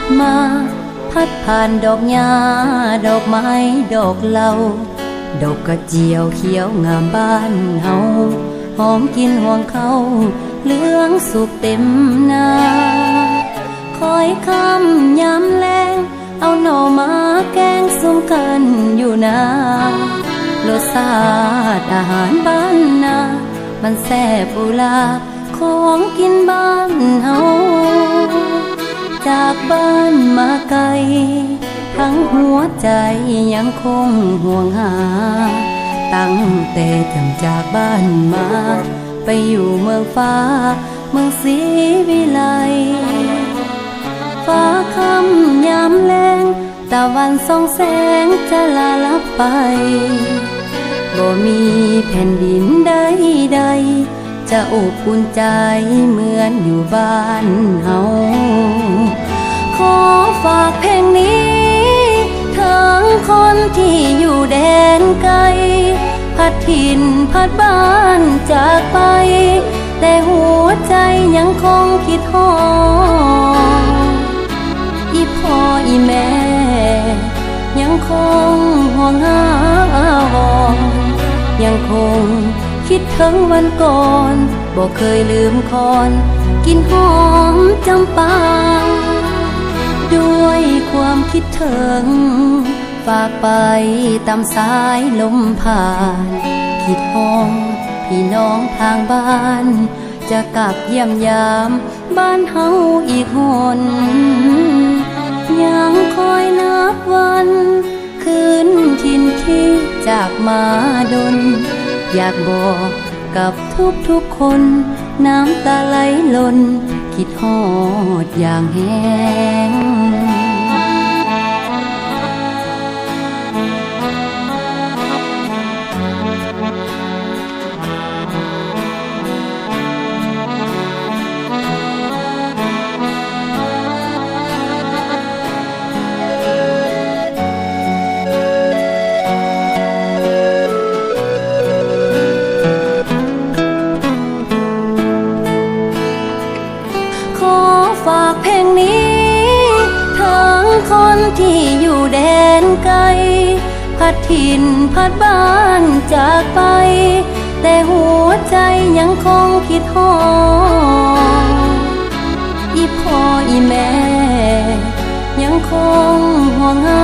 ดมา พัดผ่านดอกหญ้าดอกไม้ดอกเหลาดอกกระเจียวเขียวงามบ้านเฮาหอมกินห่วงเขาเหลืองสุกเต็มนาคอยคำยามแรงเอาหน่อมาแกงซุ่มกันอยู่นารสชาติอาหารบ้านนา มันแซ่บุลาของกินบ้านเฮา จากบ้านมาไกล ทั้งหัวใจยังคงห่วงหา ตั้งแต่จำจากบ้านมา ไปอยู่เมืองฟ้า เมืองศรีวิไล ฟ้าคำยามแรงตะวันส่องแสงจะลาลับไป บ่มีแผ่นดินใดใดจะอบอุ่นใจเหมือนอยู่บ้านเฮา ฝากเพลงนี้ถึงคนที่อยู่แดนไกล พัดถิ่นพัดบ้านจากไป แต่หัวใจยังคงคิดฮออีพ่ออีแม่ ยังคงห่วงหาวอนยังคงคิดถึงวันก่อน บอกเคยลืมคอน กินหอมจำปา ความคิดถึง ฝากไปตามสายลมผ่าน คิดห้องพี่น้องทางบ้าน จะกลับเยี่ยมยามบ้านเฮาอีกหนยังคอยนับวัน คืนทินที่จากมาดน อยากบอกกับทุกทุกๆคน น้ำตาไหลล้นคิดฮอดอย่างแห้ง คนที่อยู่แดนไกล พัดถิ่นพัดบ้านจากไป แต่หัวใจยังคงคิดฮอดอีพ่ออีแม่ ยังคงห่วงหา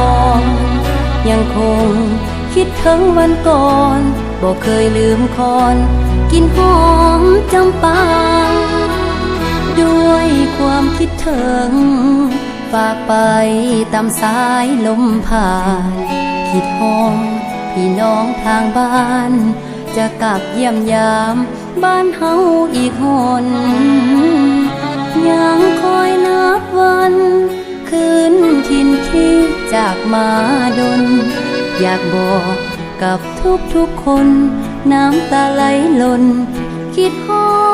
วอนยังคงคิดถึงวันก่อนบอกเคยลืมคอน กินหอมจำปาด้วยความคิดถึง ฝากไปตามสายลมผ่าน คิดห้องพี่น้องทางบ้าน จะกลับเยี่ยมยามบ้านเฮาอีกหนยังคอยนับวัน คืนทินที่จากมาดน อยากบอกกับทุกทุกๆคน น้ำตาไหลล้นคิดฮอ